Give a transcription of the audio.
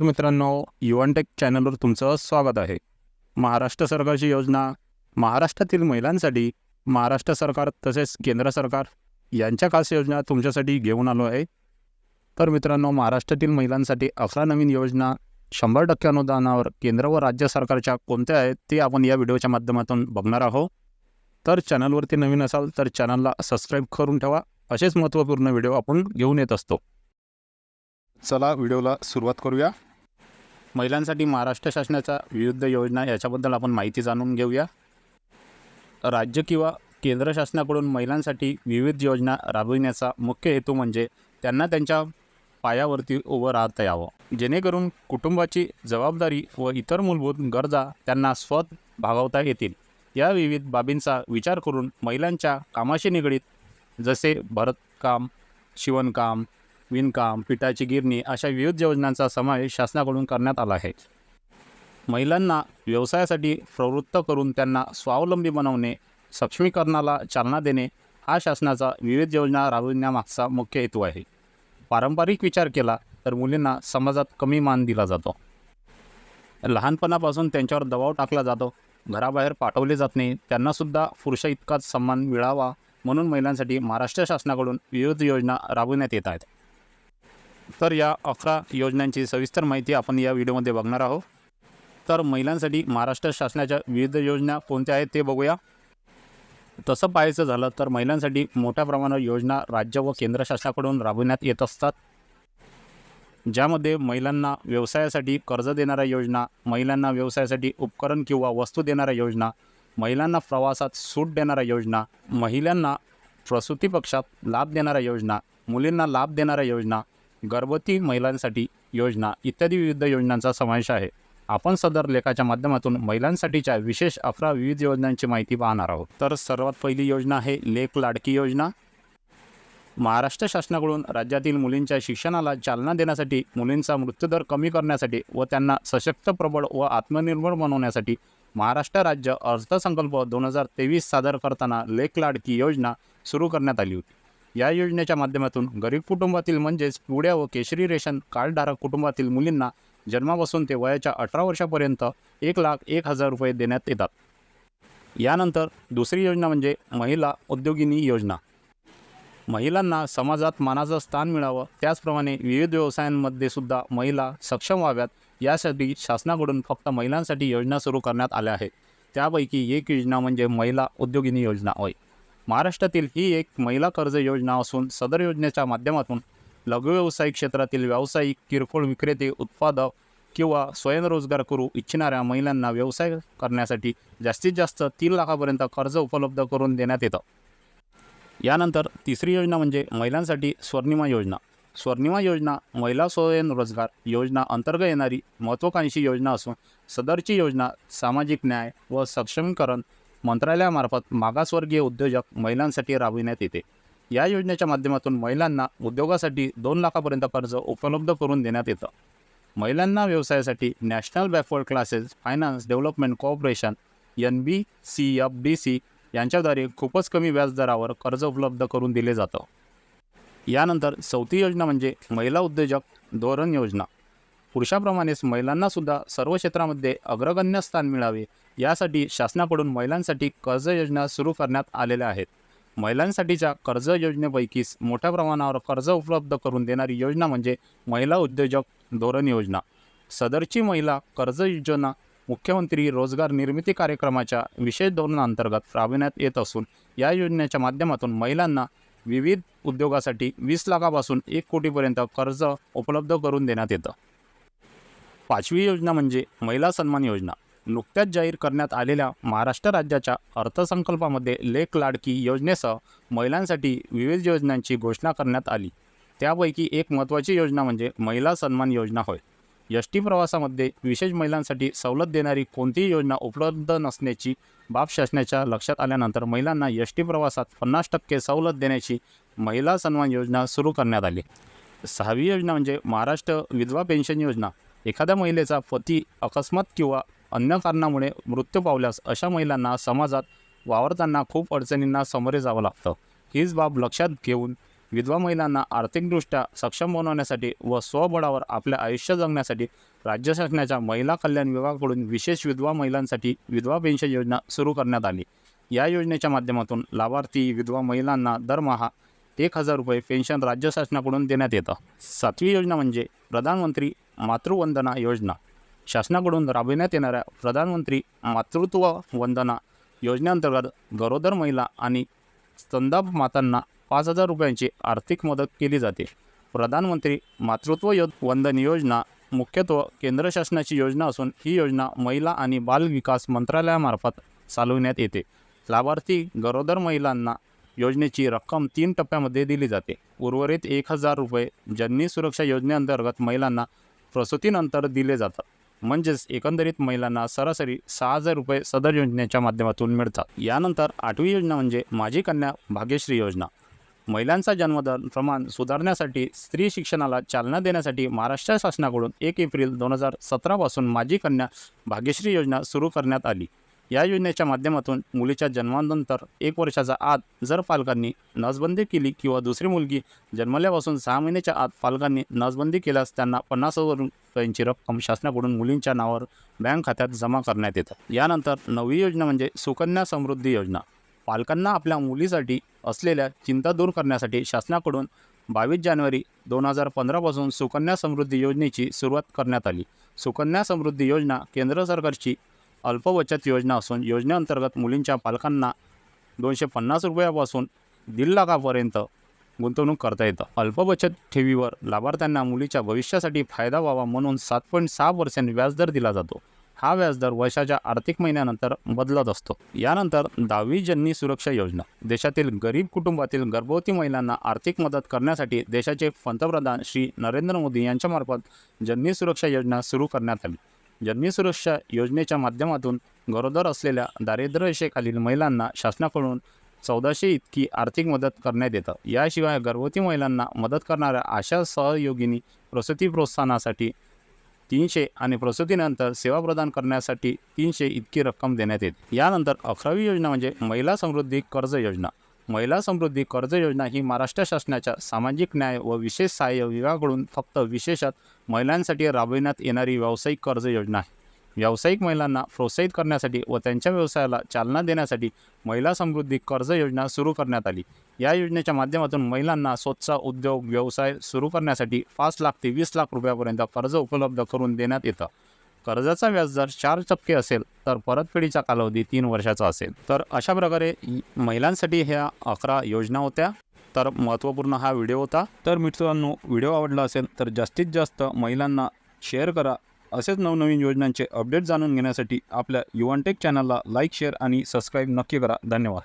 तर मित्रांनो युवनटेक चॅनलवर तुमचं स्वागत आहे. महाराष्ट्र सरकारची योजना महाराष्ट्रातील महिलांसाठी महाराष्ट्र सरकार तसेच केंद्र सरकार यांच्या खास योजना तुमच्यासाठी घेऊन आलो आहे. तर मित्रांनो महाराष्ट्रातील महिलांसाठी अकरा नवीन योजना शंभर टक्के अनुदानावर केंद्र व राज्य सरकारच्या कोणत्या आहेत ते आपण या व्हिडिओच्या माध्यमातून बघणार आहोत. तर चॅनलवरती नवीन असाल तर चॅनलला सबस्क्राईब करून ठेवा. असेच महत्त्वपूर्ण व्हिडिओ आपण घेऊन येत असतो. चला व्हिडिओला सुरुवात करूया. महिलांसाठी महाराष्ट्र शासनाच्या विविध योजना याच्याबद्दल आपण माहिती जाणून घेऊया. राज्य किंवा केंद्र शासनाकडून महिलांसाठी विविध योजना राबविण्याचा मुख्य हेतू म्हणजे त्यांना त्यांच्या पायावरती उभं राहता यावं. जेणेकरून कुटुंबाची जबाबदारी व इतर मूलभूत गरजा त्यांना स्वत भागवता येतील. या विविध बाबींचा विचार करून महिलांच्या कामाशी निगडीत जसे भरतकाम शिवणकाम विणकाम पिठाची गिरणी अशा विविध योजनांचा समावेश शासनाकडून करण्यात आला आहे. महिलांना व्यवसायासाठी प्रवृत्त करून त्यांना स्वावलंबी बनवणे सक्षमीकरणाला चालना देणे हा शासनाचा विविध योजना राबविण्यामागचा मुख्य हेतू आहे. पारंपरिक विचार केला तर मुलींना समाजात कमी मान दिला जातो. लहानपणापासून त्यांच्यावर दबाव टाकला जातो. घराबाहेर पाठवले जात नाही. त्यांनासुद्धा पुरुषा इतकाच सन्मान मिळावा म्हणून महिलांसाठी महाराष्ट्र शासनाकडून विविध योजना राबविण्यात येत आहेत. तर या अकरा योजनांची सविस्तर माहिती आपण या व्हिडिओमध्ये बघणार आहोत. तर महिलांसाठी महाराष्ट्र शासनाच्या विविध योजना कोणत्या आहेत ते बघूया. तसं पाहायचं झालं तर महिलांसाठी मोठ्या प्रमाणावर योजना राज्य व केंद्र शासनाकडून राबविण्यात येत असतात. ज्यामध्ये महिलांना व्यवसायासाठी कर्ज देणाऱ्या योजना महिलांना व्यवसायासाठी उपकरण किंवा वस्तू देणाऱ्या योजना महिलांना प्रवासात सूट देणाऱ्या योजना महिलांना प्रसूती पक्षात लाभ देणाऱ्या योजना मुलींना लाभ देणाऱ्या योजना गर्भवती महिलांसाठी योजना इत्यादी विविध योजनांचा समावेश आहे. आपण सदर लेखाच्या माध्यमातून महिलांसाठीच्या विशेष अफरा विविध योजनांची माहिती पाहणार आहोत. तर सर्वात पहिली योजना आहे लेख लाडकी योजना. महाराष्ट्र शासनाकडून राज्यातील मुलींच्या शिक्षणाला चालना देण्यासाठी मुलींचा मृत्यूदर कमी करण्यासाठी व त्यांना सशक्त प्रबळ व आत्मनिर्भर बनवण्यासाठी महाराष्ट्र राज्य अर्थसंकल्प दोन हजार तेवीस सादर करताना लेख लाडकी योजना सुरू करण्यात आली होती. या योजनेच्या माध्यमातून गरीब कुटुंबातील म्हणजेच पिवळ्या व केशरी रेशन कार्डधारक कुटुंबातील मुलींना जन्मापासून ते वयाच्या अठरा वर्षापर्यंत एक लाख एक हजार रुपये देण्यात येतात. यानंतर दुसरी योजना म्हणजे महिला उद्योगिनी योजना. महिलांना समाजात मानाचं स्थान मिळावं त्याचप्रमाणे विविध व्यवसायांमध्ये सुद्धा महिला सक्षम व्हाव्यात यासाठी शासनाकडून फक्त महिलांसाठी योजना सुरू करण्यात आल्या आहेत. त्यापैकी एक योजना म्हणजे महिला उद्योगिनी योजना होय. महाराष्ट्रातील ही एक महिला कर्ज योजना असून सदर योजनेच्या माध्यमातून लघु व्यवसायिक क्षेत्रातील व्यावसायिक किरकोळ विक्रेते उत्पादक किंवा स्वयंरोजगार करू इच्छिणाऱ्या महिलांना व्यवसाय करण्यासाठी जास्तीत जास्त तीन लाखापर्यंत कर्ज उपलब्ध करून देण्यात येतं. यानंतर तिसरी योजना म्हणजे महिलांसाठी स्वर्णिमा योजना. स्वर्णिमा योजना महिला स्वयंरोजगार योजना अंतर्गत येणारी महत्त्वाकांक्षी योजना असून सदरची योजना सामाजिक न्याय व सक्षमीकरण मंत्रालयामार्फत मागासवर्गीय उद्योजक महिलांसाठी राबविण्यात येते. या योजनेच्या माध्यमातून महिलांना उद्योगासाठी दोन लाखापर्यंत कर्ज उपलब्ध करून देण्यात येतं. महिलांना व्यवसायासाठी national backward classes finance development corporation N B C F D C यांच्याद्वारे खूपच कमी व्याजदरावर कर्ज उपलब्ध करून दिले जातं. यानंतर चौथी योजना म्हणजे महिला उद्योजक धोरण योजना. पुरुषाप्रमाणेच महिलांनासुद्धा सर्व क्षेत्रामध्ये अग्रगण्य स्थान मिळावे यासाठी शासनाकडून महिलांसाठी कर्ज योजना सुरू करण्यात आलेल्या आहेत. महिलांसाठीच्या कर्ज योजनेपैकीच मोठ्या प्रमाणावर कर्ज उपलब्ध करून देणारी योजना म्हणजे महिला उद्योजक धोरण योजना. सदरची महिला कर्ज योजना मुख्यमंत्री रोजगार निर्मिती कार्यक्रमाच्या विशेष धोरणाअंतर्गत राबविण्यात येत असून या योजनेच्या माध्यमातून महिलांना विविध उद्योगासाठी वीस लाखापासून एक कोटीपर्यंत कर्ज उपलब्ध करून देण्यात येतं. पाचवी योजना म्हणजे महिला सन्मान योजना. नुकत्याच जाहीर करण्यात आलेल्या महाराष्ट्र राज्याच्या अर्थसंकल्पामध्ये लेख लाडकी योजनेसह महिलांसाठी विविध योजनांची घोषणा करण्यात आली. त्यापैकी एक महत्त्वाची योजना म्हणजे महिला सन्मान योजना होय. एस टी प्रवासामध्ये विशेष महिलांसाठी सवलत देणारी कोणतीही योजना उपलब्ध नसण्याची बाब शासनाच्या लक्षात आल्यानंतर महिलांना एस टी प्रवासात पन्नास टक्के सवलत देण्याची महिला सन्मान योजना सुरू करण्यात आली. सहावी योजना म्हणजे महाराष्ट्र विधवा पेन्शन योजना. एखाद्या महिलेचा पती अकस्मात किंवा अन्य कारणामुळे मृत्यू पावल्यास अशा महिलांना समाजात वावरताना खूप अडचणींना सामोरे जावं लागतं. हीच बाब लक्षात घेऊन विधवा महिलांना आर्थिकदृष्ट्या सक्षम बनवण्यासाठी व स्वबळावर आपले आयुष्य जगण्यासाठी राज्य शासनाच्या महिला कल्याण विभागाकडून विशेष विधवा महिलांसाठी विधवा पेन्शन योजना सुरू करण्यात आली. या योजनेच्या माध्यमातून लाभार्थी विधवा महिलांना दरमहा एक हजार रुपये पेन्शन राज्य शासनाकडून देण्यात येतं. सातवी योजना म्हणजे प्रधानमंत्री मातृवंदना योजना. शासनाकडून राबविण्यात येणाऱ्या प्रधानमंत्री मातृत्व वंदना योजनेअंतर्गत गरोदर महिला आणि स्तंदाप मातांना पाच हजार रुपयांची आर्थिक मदत केली जाते. प्रधानमंत्री मातृत्व यो वंदन योजना मुख्यत्व केंद्र शासनाची योजना असून ही योजना महिला आणि बाल विकास मंत्रालयामार्फत चालविण्यात येते. लाभार्थी गरोदर महिलांना योजनेची रक्कम तीन टप्प्यामध्ये दिली जाते. उर्वरित एक हजार रुपये जननी सुरक्षा योजनेअंतर्गत महिलांना प्रसूतीनंतर दिले जातात. म्हणजेच एकंदरीत महिलांना सरासरी सहा हजार रुपये सदर योजनेच्या माध्यमातून मिळतात. यानंतर आठवी योजना म्हणजे माझी कन्या भाग्यश्री योजना. महिलांचा जन्मदर प्रमाण सुधारण्यासाठी स्त्री शिक्षणाला चालना देण्यासाठी महाराष्ट्र शासनाकडून एक एप्रिल दोन हजार सतरापासून माझी कन्या भाग्यश्री योजना सुरू करण्यात आली. या योजनेच्या माध्यमातून मुलीच्या जन्मानंतर एक वर्षाचा आत जर पालकांनी नसबंदी केली किंवा दुसरी मुलगी जन्मल्यापासून सहा महिन्याच्या आत पालकांनी नसबंदी केल्यास त्यांना पन्नास हजार रुपयांची रक्कम शासनाकडून मुलींच्या नावावर बँक खात्यात जमा करण्यात येतं. यानंतर नवी योजना म्हणजे सुकन्या समृद्धी योजना. पालकांना आपल्या मुलीसाठी असलेल्या चिंता दूर करण्यासाठी शासनाकडून बावीस जानेवारी दोन हजार पंधरापासून सुकन्या समृद्धी योजनेची सुरुवात करण्यात आली. सुकन्या समृद्धी योजना केंद्र सरकारची अल्प बचत योजना असून योजनेअंतर्गत मुलींच्या पालकांना दोनशे पन्नास रुपयापासून दीड लाखापर्यंत गुंतवणूक करता येतं. अल्प बचत ठेवीवर लाभार्थ्यांना मुलीच्या भविष्यासाठी फायदा व्हावा म्हणून सात पॉईंट सहा पर्सेंट व्याजदर दिला जातो. हा व्याजदर वर्षाच्या आर्थिक महिन्यानंतर बदलत असतो. यानंतर दहावी जननी सुरक्षा योजना. देशातील गरीब कुटुंबातील गर्भवती महिलांना आर्थिक मदत करण्यासाठी देशाचे पंतप्रधान श्री नरेंद्र मोदी यांच्यामार्फत जननी सुरक्षा योजना सुरू करण्यात आली. जननी सुरक्षा योजनेच्या माध्यमातून गरोदर असलेल्या दारिद्र्य रेषेखालील महिलांना शासनाकडून चौदाशे इतकी आर्थिक मदत करण्यात येतं. याशिवाय गर्भवती महिलांना मदत करणाऱ्या आशा सहयोगिनी प्रसूती प्रोत्साहनासाठी तीनशे आणि प्रसूतीनंतर सेवा प्रदान करण्यासाठी तीनशे इतकी रक्कम देण्यात येते. यानंतर अकरावी योजना म्हणजे महिला समृद्धी कर्ज योजना. महिला समृद्धी कर्ज योजना ही महाराष्ट्र शासनाच्या सामाजिक न्याय व विशेष सहाय्य विभागाकडून फक्त विशेषत महिलांसाठी राबविण्यात येणारी व्यावसायिक कर्ज योजना आहे. व्यावसायिक महिलांना प्रोत्साहित करण्यासाठी व त्यांच्या व्यवसायाला चालना देण्यासाठी महिला समृद्धी कर्ज योजना सुरू करण्यात आली. या योजनेच्या माध्यमातून महिलांना स्वतःचा उद्योग व्यवसाय सुरू करण्यासाठी पाच लाख ते वीस लाख रुपयापर्यंत कर्ज उपलब्ध करून देण्यात येतं. कर्जाचा व्याजदर चार टक्के असेल तर परतफेडीचा कालावधी तीन वर्षाचा असेल. तर अशा प्रकारे महिलांसाठी ह्या अकरा योजना होत्या. तर महत्त्वपूर्ण हा व्हिडिओ होता. तर मित्रांनो व्हिडिओ आवडला असेल तर जास्तीत जास्त महिलांना शेअर करा. असेच नवनवीन योजनांचे अपडेट जाणून घेण्यासाठी आपल्या युवानटेक चॅनलला लाईक शेअर आणि सबस्क्राईब नक्की करा. धन्यवाद.